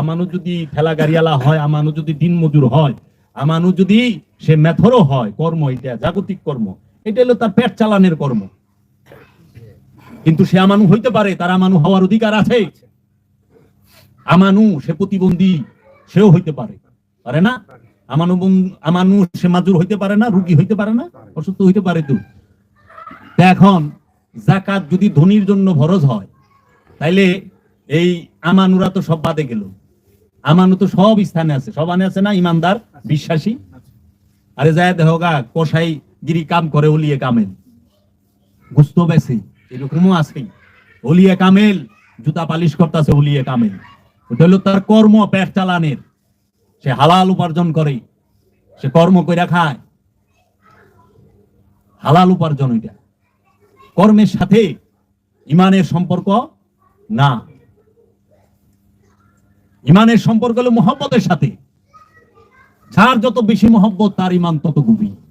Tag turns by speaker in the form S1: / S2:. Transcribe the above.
S1: আমানু যদি ঠেলা গাড়িয়ালা হয়, আমানু যদি দিন মজুর হয়, আমানু যদি সে মেথরও হয়, কর্ম এটা, জাগতিক কর্ম, এটা হলো তার পেট চালানের কর্ম। কিন্তু সে আমানু হইতে পারে, তার আমানু হওয়ার অধিকার আছে। আমানু সে প্রতিবন্ধী, সেও হইতে পারে। পারে না? আমানু আমানু সে মাজুর হইতে পারে না, রুগী হইতে পারে না, অসুস্থ হইতে পারে তো এখন জাকাত যদি ধনির জন্য ফরজ হয়, তাইলে এই আমানুরা তো সব বাদে গেল। আমানু তো সব স্থানে আছে। সব আনে আছে না? ইমানদার, বিশ্বাসী? আরে যায় দেহগা কষাই গিরি কাম করে ওলিয়ে কামেল। গুস্ত বেছে এরকমও আছে। ওলিয়ে কামেল, জুতা পালিশ করতেছে ওলিয়ে কামেল। ওটা হলো তার কর্ম, পেট চালানের। সে হালাল উপার্জন করে। সে কর্ম কইরা খায়। হালাল উপার্জন ওইটা কর্মের সাথে ইমানের সম্পর্ক না। ইমানের সম্পর্ক হলো মোহাম্মতের সাথে। যার যত বেশি মোহাম্মত তার ইমান তত গভীর।